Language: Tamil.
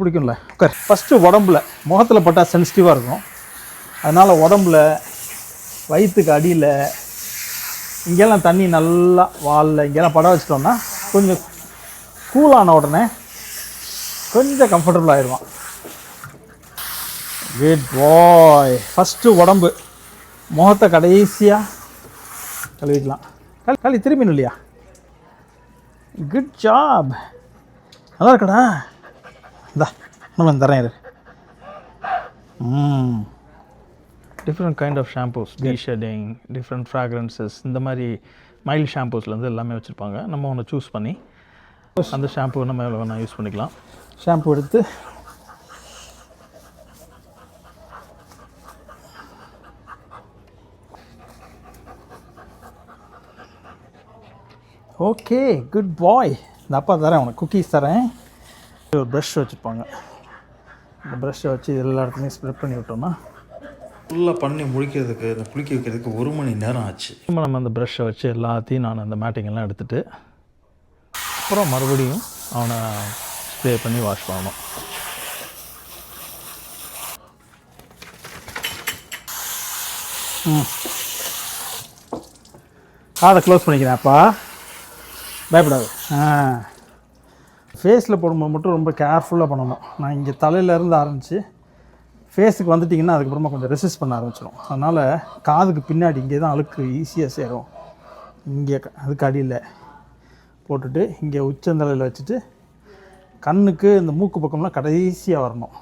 பிடிக்கும்ல. ஓகே ஃபஸ்ட்டு உடம்புல முகத்தில் பட்டால் சென்சிட்டிவாக இருக்கும். அதனால் உடம்புல வயிற்றுக்கு அடியில் இங்கெல்லாம் தண்ணி நல்லா வாலில் இங்கெல்லாம் படம் வச்சிட்டோம்னா கொஞ்சம் கூலான உடனே கொஞ்சம் கம்ஃபர்டபுள் ஆயிடுவான். குட் பாய் ஃபஸ்ட்டு உடம்பு முகத்தை கடைசியாக கழுவிக்கலாம். கல் களி திரும்பினும் இல்லையா? குட் ஜாப் நல்லா இருக்கடா. இந்தா இன்னும் தரேன் இரு. ம். டிஃப்ரெண்ட் கைண்ட் ஆஃப் ஷாம்பூஸ் டீ ஷேடிங் டிஃப்ரெண்ட் ஃப்ராக்ரன்சஸ் இந்த மாதிரி மைல்ட் ஷாம்பூஸ்லேருந்து எல்லாமே வச்சுருப்பாங்க. நம்ம ஒன்று சூஸ் பண்ணி அந்த ஷாம்பு நம்ம எவ்வளோ வேணால் யூஸ் பண்ணிக்கலாம். ஷாம்பு எடுத்து ஓகே குட் பாய் இந்த அப்பா தரேன் உனக்கு குக்கீஸ் தரேன். ஒரு ப்ரஷ் வச்சுருப்பாங்க. இந்த ப்ரஷ்ஷை வச்சு எல்லா இடத்துலையும் ஸ்ப்ரெட் பண்ணி விட்டோம்னா ஃபுல்லாக பண்ணி முடிக்கிறதுக்கு இந்த குளிக்க வைக்கிறதுக்கு ஒரு மணி நேரம் ஆச்சு. திரும்ப நம்ம அந்த ப்ரஷ்ஷை வச்சு எல்லாத்தையும் நான் அந்த மேட்டிங் எல்லாம் எடுத்துட்டு அப்புறம் மறுபடியும் அவனை ஸ்ப்ரே பண்ணி வாஷ் பண்ணணும். ம். காதை க்ளோஸ் பண்ணிக்கிறேன்ப்பா பயப்படாது. ஆ. ஃபேஸில் போடும்போது மட்டும் ரொம்ப கேர்ஃபுல்லாக பண்ணணும். நான் இங்கே தலையிலேருந்து ஆரம்பித்து ஃபேஸுக்கு வந்துட்டிங்கன்னா அதுக்கப்புறமா கொஞ்சம் ரெசிஸ்ட் பண்ண ஆரம்பிச்சிடும் அதனால் காதுக்கு பின்னாடி இங்கே தான் அழுக்கு ஈஸியாக சேரும். இங்கே க- அதுக்கு அடியில் போட்டுட்டு இங்கே உச்சந்தலையில் வச்சுட்டு கண்ணுக்கு இந்த மூக்கு பக்கம்லாம் கடைசியாக வரணும்.